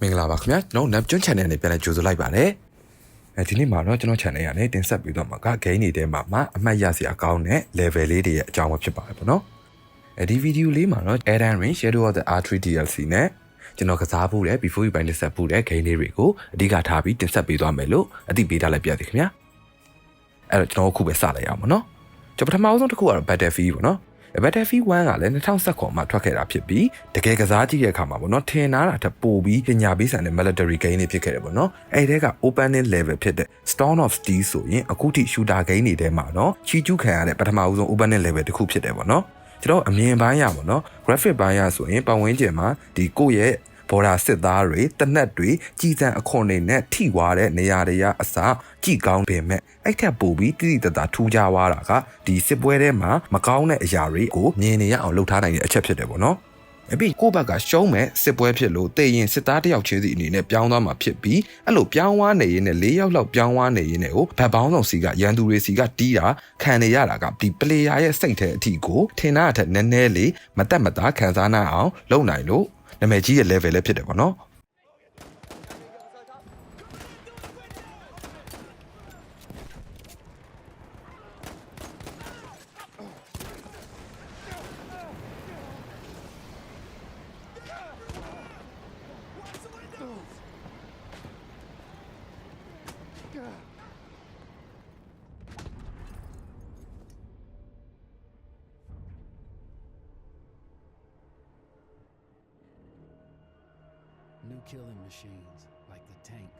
မင်္ဂလာပါခင်ဗျာကျွန်တော် Neptune Channel နဲ့ပြန်လည်ကြိုဆိုလိုက်ပါတယ်အဲဒီနေ့မှာတော့ကျွန်တော် channel ကနေတင်ဆက်ပြီးတော့မှာက game တွေထဲမှာမှအမှတ်ရစရာကောင်းတဲ့ level လေးတွေရဲ့အကြောင်းပဲဖြစ်ပါတယ်ပေါ့နော်အဲဒီ video လေးမှာတော့ Elden Ring Shadow of the R3 DLC နဲ့ကျွန်တော်ကစားဖို့တဲ့ before you buy တင်ဆက်ဖို့တဲ့ game လေးတွေကိုအဓိကထားပြီးတင်ဆက်ပေးသွားမယ်လို့အသိပေးထားလိုက်ပြသည်ခင်ဗျာအဲ့တော့ကျွန်တော်အခုပဲစလိုက်အောင်ပေါ့နော်ကျွန်တော်ပထမဆုံးတစ်ခုကတော့ Battlefield ပေါ့နော် Battlefield 1ကလည်း2019မှာထွက်ခဲ့တာဖြစ်ပြီးတကယ်ကစားကြည့်တဲ့အခါမှာပေါ့နော်ထင်နာတာထပ်ပိုပြီးပညာပေးဆန်တဲ့ military game တွေဖြစ်ခဲ့တယ်ပေါ့နော်အဲ့ဒီက opening level ဖြစ်တဲ့ Storm of Steel ဆိုရင်အခုထိ shooter game တွေထဲမှာတော့ချီကျူးခံရတဲ့ပထမဦးဆုံး opening level တစ်ခုဖြစ်တယ်ပေါ့နော်ကျွန်တော်အမြင်ပိုင်းရပါတော့ graphic ပိုင်းရဆိုရင်ပတ်ဝန်းကျင်မှာဒီကိုယ့်ရဲ့ ဘော်ဒါစစ်သားတွေတနက်တွေကြည်စံအခွန်တွေနဲ့ထိွားတဲ့နေရာတွေကအစကြည်ကောင်းပင်မဲ့အဲ့ထက်ပိုပြီးတိတိတတ်တာထူးခြားသွားတာကဒီစစ်ပွဲထဲမှာမကောင်းတဲ့အရာတွေကိုမြင်နေရအောင်လှုပ်ထားနိုင်တဲ့အချက်ဖြစ်တယ်ပေါ့နော်အပြီးကိုယ့်ဘက်ကရှုံးမဲ့စစ်ပွဲဖြစ်လို့တေရင်စစ်သားတယောက်ချင်းစီအနေနဲ့ပြောင်းသွားမှာဖြစ်ပြီးအဲ့လိုပြောင်းသွားနေရင်နဲ့၄ယောက်လောက်ပြောင်းသွားနေရင်နဲ့ကိုဗတ်ပေါင်းဆောင်စီကရန်သူတွေစီကတီးတာခံနေရတာကဒီ player ရဲ့စိတ်ထဲအထီကိုထင်တာအထက်နည်းနည်းလေးမတက်မသားခံစားနိုင်အောင်လုပ်နိုင်လို့ နာမည်ကြီးရဲ့ level လည်းဖြစ်တယ်ပေါ့နော် killing machines, like the tank,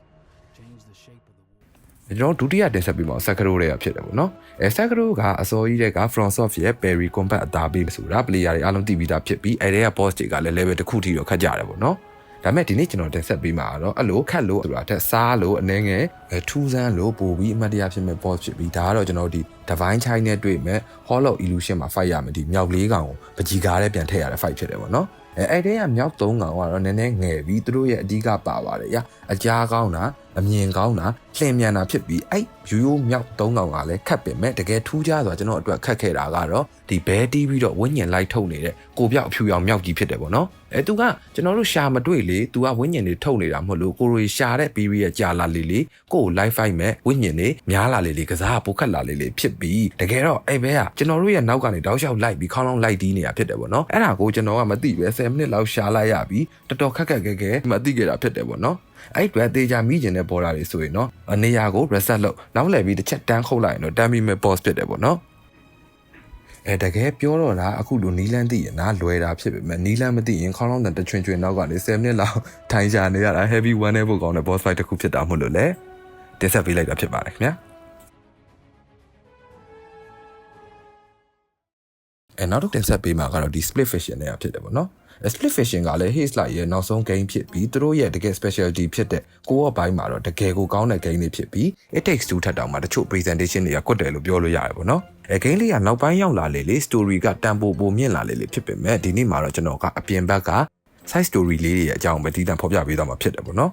change the shape of the war. ကျွန်တော်ဒုတိယတင်ဆက်ပြီးမှဆက်ကရိုတွေကဖြစ်တယ်ပေါ့နော်အဲဆက်ကရိုကအစောကြီးတဲ့က FromSoft ရဲ့ Perry Combat အသားပေးဆိုတာ player တွေအားလုံးသိပြီးသားဖြစ်ပြီးအဲဒီက boss တွေကလည်း level တစ်ခုထိတော့ခတ်ကြတယ်ပေါ့နော်ဒါမဲ့ဒီနေ့ကျွန်တော်တင်ဆက်ပေးမှာတော့အဲ့လိုခတ်လို့ဆိုတာတက်စားလို့အနေငယ် ထူးဆန်းလို့ပို့ပြီးအမှတ်တရဖြစ်မဲ့ boss ဖြစ်ပြီးဒါကတော့ကျွန်တော်ဒီ Divine Chai နဲ့တွေ့မဲ့ Hall of Illusion မှာ fight ရမယ်ဒီမြောက်လေးကောင်ကိုပကြီးကားနဲ့ပြန်ထည့်ရတဲ့ fight ဖြစ်တယ်ပေါ့နော်အဲအဲ့တဲ့ကမြောက်၃ကောင်ကတော့နည်းနည်းငယ်ပြီးသူတို့ရဲ့အဓိကပါပါတယ်ရာအကြားကောင်းတာအမြင်ကောင်းတာလှင်မြန်တာဖြစ်ပြီးအဲ့ရိုးရိုးမြောက်၃ကောင်ကလည်းခတ်ပင်မဲ့တကယ်ထူးခြားစွာကျွန်တော်အတွက်ခတ်ခဲ့တာကတော့ဒီဘဲတီးပြီးတော့ဝိညာဉ်လိုက်ထုတ်နေတဲ့ကိုပြောက်အဖြူရောင်မြောက်ကြီးဖြစ်တယ်ပေါ့နော်အဲသူကကျွန်တော်တို့ရှာမတွေ့လေသူကဝိညာဉ်တွေထုတ်နေတာမဟုတ်လို့ကိုရီရှာတဲ့ period ကြာလာလေလေကိုကို live fight မဲ့ဝိညာဉ်တွေများလာလေလေကစားပိုခတ်လာလေလေဖြစ်ပြီးတကယ်တော့အဲ့ဘဲကကျွန်တော်တို့ရဲ့နောက်ကနေတောက်လျှောက်လိုက်ပြီးခေါင်းလောင်းလိုက်တီးနေတာဖြစ်တယ်ပေါ့နော်အဲ့ဒါကိုကျွန်တော်ကမသိပဲ10မိနစ်လောက်ရှာလိုက်ရပြီးတော်တော်ခက်ခက်ခဲခဲမသိခဲ့တာဖြစ်တယ်ပေါ့နော်အဲ့အတွက်တေချာမိကျင်တဲ့ဘော်ဒါတွေဆိုရင်တော့နေရာကို reset လုပ်နောက်လည်ပြီးတစ်ချက်တန်းခုတ်လိုက်ရင်တော့တန်းပြီးမဲ့ boss ဖြစ်တယ်ပေါ့နော်အဲတကယ်ပြောတော့လားအခုလိုနီလန်းသိရင်နားလွယ်တာဖြစ်ပေမဲ့နီလန်းမသိရင်ခေါင်းလောင်းတန်တချွင်ချွင်နောက်ကနေ10မိနစ်လောက်ထိုင်ကြနေရတာ heavy one နဲ့ပို့ကောင်းတဲ့ boss fight တစ်ခုဖြစ်တာမို့လို့လေ တင်ဆက်ပေးလိုက်တာဖြစ်ပါတယ်ခင်ဗျာအဲနောက်တစ်တင်ဆက်ပေးမှာကတော့ဒီ split fiction နဲ့ဖြစ်တယ်ပေါ့နော် split fiction ကလည်း haze light ရဲ့နောက်ဆုံး game ဖြစ်ပြီးသူတို့ရဲ့တကယ် specialty ဖြစ်တဲ့ကိုယ့်ဘိုင်းမှာတော့တကယ်ကိုကောင်းတဲ့ game တွေဖြစ်ပြီး it takes two ထက်တောင်မှတချို့ presentation တွေကကွတ်တယ်လို့ပြောလို့ရတယ်ပေါ့နော်အဲ game လေးကနောက်ပိုင်းရောက်လာလေလေ story ကတန်ပိုပိုမြင့်လာလေလေဖြစ်ပေမဲ့ဒီနေ့မှာတော့ကျွန်တော်ကအပြင်ဘက်က side story လေးတွေရဲ့အကြောင်းပဲဒီတန်ဖော်ပြပေးသွားမှာဖြစ်တယ်ပေါ့နော်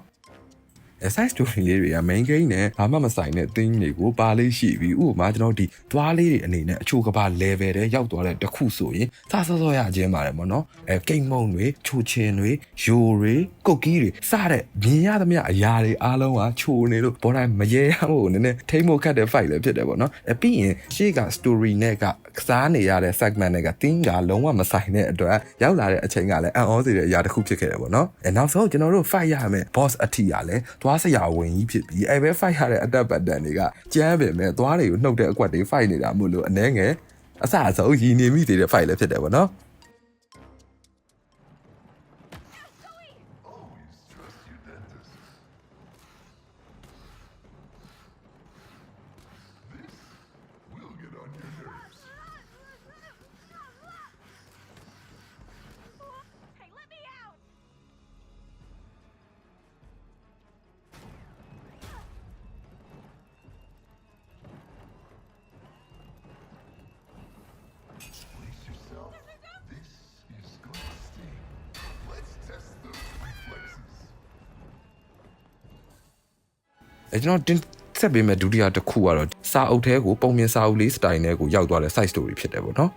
side story လေးတွေက main game နဲ့ဘာမှမဆိုင်တဲ့ thing တွေကိုပါလေးရှိပြီးဥပမာကျွန်တော်ဒီသွားလေးတွေအနေနဲ့အချိုးကပါ level တွေရောက်သွားတဲ့တစ်ခုဆိုရင်စစောစောရခြင်းပါတယ်ပေါ့နော်အဲကိတ်မုံတွေချိုချင်တွေယိုတွေကုတ်ကီးတွေစတဲ့မြင်ရသမျှအရာတွေအားလုံးကချိုနေလို့ဘောတိုင်းမရေရဖို့နည်းနည်းထိမ့်မို့ခတ်တဲ့ fight လည်းဖြစ်တယ်ပေါ့နော်အဲပြီးရင်ရှေ့က story နဲ့ကကစားနေရတဲ့ segment နဲ့က theme ကလုံးဝမဆိုင်တဲ့အတွက်ရောက်လာတဲ့အချိန်ကလည်းအံ့ဩစေတဲ့အရာတစ်ခုဖြစ်ခဲ့တယ်ပေါ့နော်အဲနောက်ဆုံးကျွန်တော်တို့ fight ရမယ် boss အထီကလည်းသွားစရာဝင်ကြီးဖြစ်ပြီးအဲပဲ fight ရတဲ့အတက်ပတ်တန်တွေကကြမ်းပင်မဲ့သွားတွေကိုနှုတ်တဲ့အကွက်တွေ fight နေတာမို့လို့အနှဲငယ်အစအဆုံးရည်နေမိသေးတဲ့ fight လည်းဖြစ်တယ်ပေါ့နော် အဲကျွန်တော်တင်ဆက်ပေးမဲ့ဒုတိယတစ်ခုကတော့စာအုပ်ထဲကိုပုံမြင်စာအုပ်လေးစတိုင်နဲ့ကိုရောက်သွားတဲ့ side story ဖြစ်တယ်ပေါ့နော်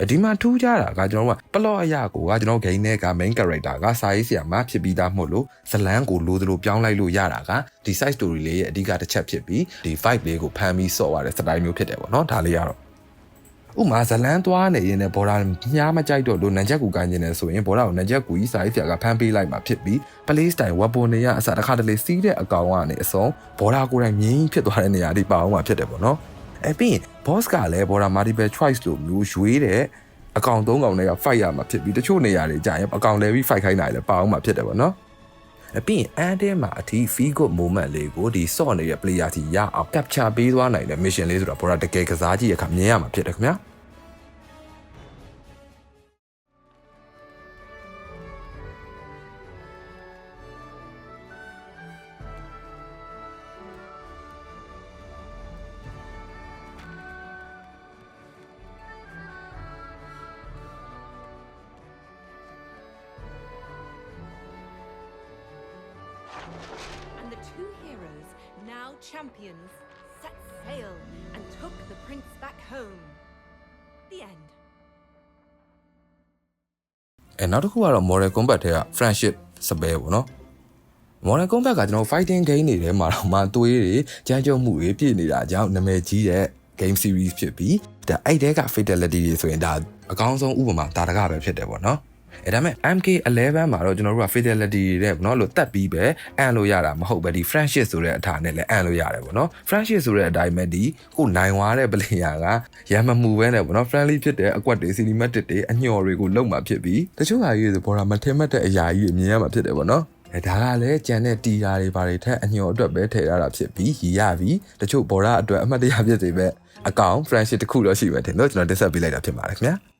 အဲဒီမှာထူးခြားတာကကျွန်တော်တို့ကပလော့အရာကိုကကျွန်တော် game နဲ့က main character ကစာရေးဆရာမဖြစ်ပြီးသားမို့လို့ဇလန်းကိုလိုသလိုပြောင်းလိုက်လို့ရတာကဒီ side story လေးရဲ့အဓိကတစ်ချက်ဖြစ်ပြီးဒီ vibe လေးကိုဖမ်းပြီးဆော့ရတဲ့ style မျိုးဖြစ်တယ်ပေါ့နော်ဒါလေးကတော့ ဥမာဇလန်းသွားနေရင်လည်းဘော်ဒါညားမကြိုက်တော့လို့နံချက်ကူကိုင်းနေတယ်ဆိုရင်ဘော်ဒါကိုနံချက်ကူကြီးစာရေးဆရာကဖမ်းပေးလိုက်မှာဖြစ်ပြီး play style weapon တွေကအစတစ်ခါတလေစီးတဲ့အကောင်ကနေအစုံဘော်ဒါကိုယ်တိုင်မြင်းဖြစ်သွားတဲ့နေရာတွေပါအောင်မှာဖြစ်တယ်ပေါ့နော်အဲပြီးရင် boss ကလည်းဘော်ဒါ multiple choice လို့မျိုးရွေးတဲ့အကောင်သုံးကောင်တွေက fight ရမှာဖြစ်ပြီးတချို့နေရာတွေကြာရင်အကောင်လဲပြီး fight ခိုင်းနိုင်လည်းပါအောင်မှာဖြစ်တယ်ပေါ့နော် အပြင်အန်တဲမှာအထီ feel good moment လေးကိုဒီ sort နေတဲ့ player တီရအောင် capture ပေးသွားနိုင်တဲ့ mission လေးဆိုတော့ဘော်ဒါတကယ်ကစားကြည့်ရခါမြင်ရမှာဖြစ်တယ်ခင်ဗျာ And the two heroes, now champions, set sail and took the prince back home. The end. အဲနောက်တစ်ခုကတော့ Mortal Kombat ထဲက friendship စပယ်ပေါ့နော် Mortal Kombat ကကျွန်တော် fighting game တွေထဲမှာတော့မှသွေးတွေကြမ်းကြုတ်မှုတွေပြည့်နေတာကြောင့်နာမည်ကြီးတဲ့ game series ဖြစ်ပြီးဒါအဲ့တဲက fatality တွေဆိုရင်ဒါအကောင်းဆုံးဥပမာတာတကပဲဖြစ်တယ်ပေါ့နော် အဲဒါမဲ့ MK11 မှာတော့ကျွန်တော်တို့က fatality တွေတဲ့ပေါ့နော်လို့တတ်ပြီးပဲအန်လို့ရတာမဟုတ်ပဲဒီ friendship ဆိုတဲ့အထာနဲ့လည်းအန်လို့ရတယ်ပေါ့နော် friendship ဆိုတဲ့အတိုင်းပဲဒီကိုနိုင်သွားတဲ့ player ကရမ်းမမှုပဲနဲ့ပေါ့နော် friendly ဖြစ်တဲ့အကွက်တွေ cinematic တွေအညော်တွေကိုလုံမှာဖြစ်ပြီးတချို့ဟာကြီးဆိုဘော်ဒါမထင်မှတ်တဲ့အရာကြီးတွေမြင်ရမှာဖြစ်တယ်ပေါ့နော်အဲဒါကလည်းကြံတဲ့တီတာတွေဘာတွေထက်အညော်အတွက်ပဲထည့်ရတာဖြစ်ပြီးရီရပြီးတချို့ဘော်ဒါအတွက်အမှတ်တရဖြစ်စေပဲအကောင် friendship တစ်ခုတော့ရှိပဲတင်တော့ကျွန်တော်တင်ဆက်ပေးလိုက်တာဖြစ်ပါတယ်ခင်ဗျာ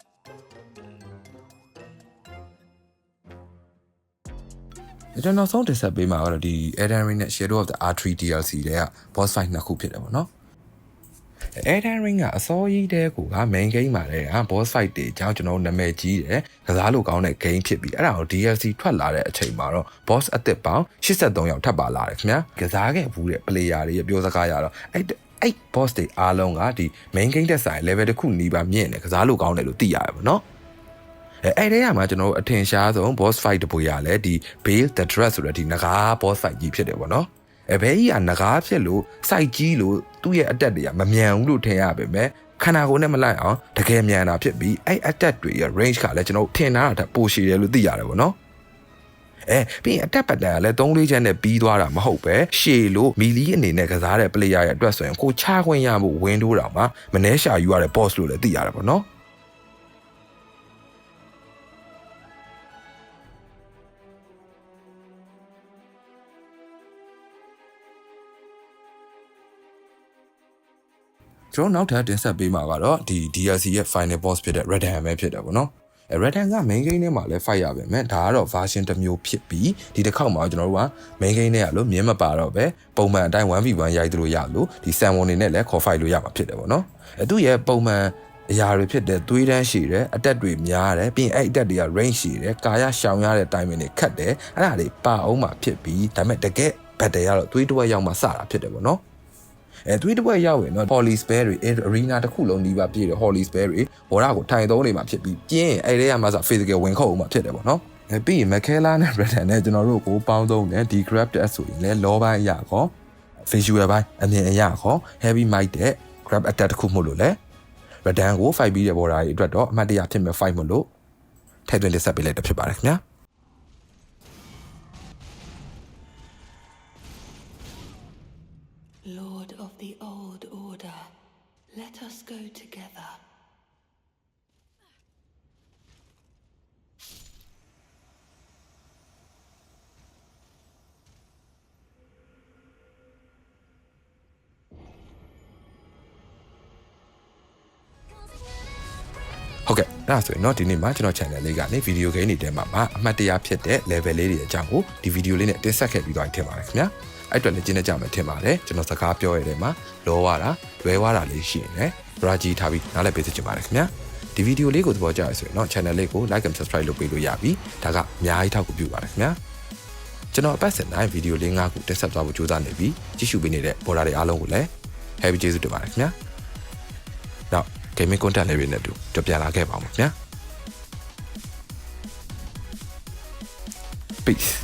ကျွန်တော်နောက်ဆုံးတင်ဆက်ပေးမှာကတော့ဒီ Elden Ring နဲ့ Shadow of the R3 DLC တွေက boss fight နှစ်ခုဖြစ်တယ်ပေါ့နော် Elden Ring ကအစောကြီးတဲ့ကိုက main game မှာတဲ့က boss fight တွေအကြောင်းကျွန်တော်တို့နာမည်ကြီးတယ်ကစားလို့ကောင်းတဲ့ game ဖြစ်ပြီးအဲ့ဒါကို DLC ထွက်လာတဲ့အချိန်မှာတော့ boss အသစ်ပေါင်း83ယောက်ထပ်ပါလာတယ်ခင်ဗျာကစားခဲ့ဘူးတဲ့ player တွေရဲ့ပြောစကားရတော့အဲ့အဲ့ boss တွေအားလုံးကဒီ main game တက်ဆိုင် level တစ်ခုနီးပါမြင့်တယ်ကစားလို့ကောင်းတယ်လို့သိရတယ်ပေါ့နော် အဲအဲ့ဒီကမှာကျွန်တော်တို့အထင်ရှားဆုံး boss fight တပွေရလဲဒီ Veil the Dress ဆိုတဲ့ဒီငကား boss fight ကြီးဖြစ်တယ်ပေါ့နော်အဲဘဲကြီးကငကားဖြစ်လို့ site ကြီးလို့သူ့ရဲ့အတက်တွေကမမြန်ဘူးလို့ထင်ရပါပဲခန္ဓာကိုယ်နဲ့မလိုက်အောင်တကယ်မြန်တာဖြစ်ပြီးအဲ့အတက်တွေရဲ့ range ကလည်းကျွန်တော်တို့ထင်တာတာပိုရှည်တယ်လို့သိရတယ်ပေါ့နော်အဲပြီးရင်အတက်ပတ်တန်ကလည်း3လေးချက်နဲ့ပြီးသွားတာမဟုတ်ပဲရှည်လို့မီလီအနေနဲ့ကစားတဲ့ player ရဲ့အတွက်ဆိုရင်ကိုချခွင့်ရမှုဝင်းတိုးတောင်မှမနှဲရှာယူရတဲ့ boss လို့လည်းသိရတယ်ပေါ့နော် ကျွန်တော်နောက်ထပ်တင်ဆက်ပေးမှာကတော့ဒီ DLC ရဲ့ final boss ဖြစ်တဲ့ Radan ပဲဖြစ်တယ်ပေါ့နော်အဲ Radan က main game ထဲမှာလည်း fight ရပါမယ်ဒါကတော့ version တစ်မျိုးဖြစ်ပြီးဒီတစ်ခေါက်မှာကျွန်တော်တို့က main game ထဲကလို့မြင်မပါတော့ပဲပုံမှန်အတိုင်း 1v1 ရိုက်သလိုရလို့ဒီ summon တွေနဲ့လည်းခေါ် fight လို့ရမှာဖြစ်တယ်ပေါ့နော်အဲသူ့ရဲ့ပုံမှန်အရာတွေဖြစ်တဲ့သွေးတန်းရှည်တယ်အတက်တွေများတယ်ပြီးရင်အဲ့အတက်တွေက range ရှည်တယ်ကာယရှောင်ရတဲ့ timing တွေခတ်တယ်အဲ့ဒါတွေပါအောင်မှဖြစ်ပြီးဒါပေမဲ့တကယ် battle ကတော့သွေးတစ်ဝက်ရောက်မှစတာဖြစ်တယ်ပေါ့နော် အဲသွေးတစ်ပွဲရောက်ရင်တော့ Holy Spell တွေ arena တစ်ခုလုံးနီးပါးပြည့်တယ် Holy Spell တွေဘောရကိုထိုင်သုံးနေမှာဖြစ်ပြီးပြင်းအဲ့ဒီကမှစ physical ဝင်ခုတ်အောင်မှာဖြစ်တယ်ပေါ့နော်အဲပြီးရင် Makela နဲ့ Brandon နဲ့ကျွန်တော်တို့ကိုပေါင်းသုံးတယ်ဒီ Grab တဲ့ဆိုရင်လည်း law ဘိုင်းအရာကော visual ဘိုင်းအမြင်အရာကော heavy might တဲ့ Grab attack တစ်ခုမို့လို့လေ Brandon ကို fight ပြီးတဲ့ဘော်ဒါကြီးအတွက်တော့အမှတ်တရဖြစ်မဲ့ fight မို့လို့ထည့်သွင်းလက်ဆက်ပေးလိုက်တာဖြစ်ပါတယ်ခင်ဗျာ go together. Okay, ဒါဆိုရင်တော့ဒီနေ့မှာကျွန်တော် channel လေးကနေ video game တွေထဲမှာမအမှတ်တရဖြစ်တဲ့ level လေးတွေအကြောင်းကိုဒီ video လေးနဲ့တင်ဆက်ခဲ့ပြီးသွားထင်ပါတယ်ခင်ဗျာ။အဲ့အတွက်လည်းကျင်းနေကြမှာထင်ပါတယ်။ကျွန်တော်စကားပြောရတဲ့မှာလောဝတာလွဲဝတာလေးရှိရင်လည်း ရာဂျီထားပြီးနားလည်ပေးသိချင်ပါတယ်ခင်ဗျာဒီဗီဒီယိုလေးကိုသဘောကျရဆိုရင်တော့ channel လေးကို like and subscribe လုပ်ပေးလို့ရပြီဒါကအများကြီးထောက်ကူပြုပါတယ်ခင်ဗျာကျွန်တော်အပတ်စဉ်တိုင်းဗီဒီယိုလေး၅ခုတက်ဆက်သွားဖို့ကြိုးစားနေပြီးကြည့်ရှုပေးနေတဲ့ border တွေအားလုံးကိုလည်း happy ကျေးဇူးတင်ပါတယ်ခင်ဗျာနောက် gaming content လေးတွေနဲ့တူကြပြန်လာခဲ့ပါဦးခင်ဗျာ peace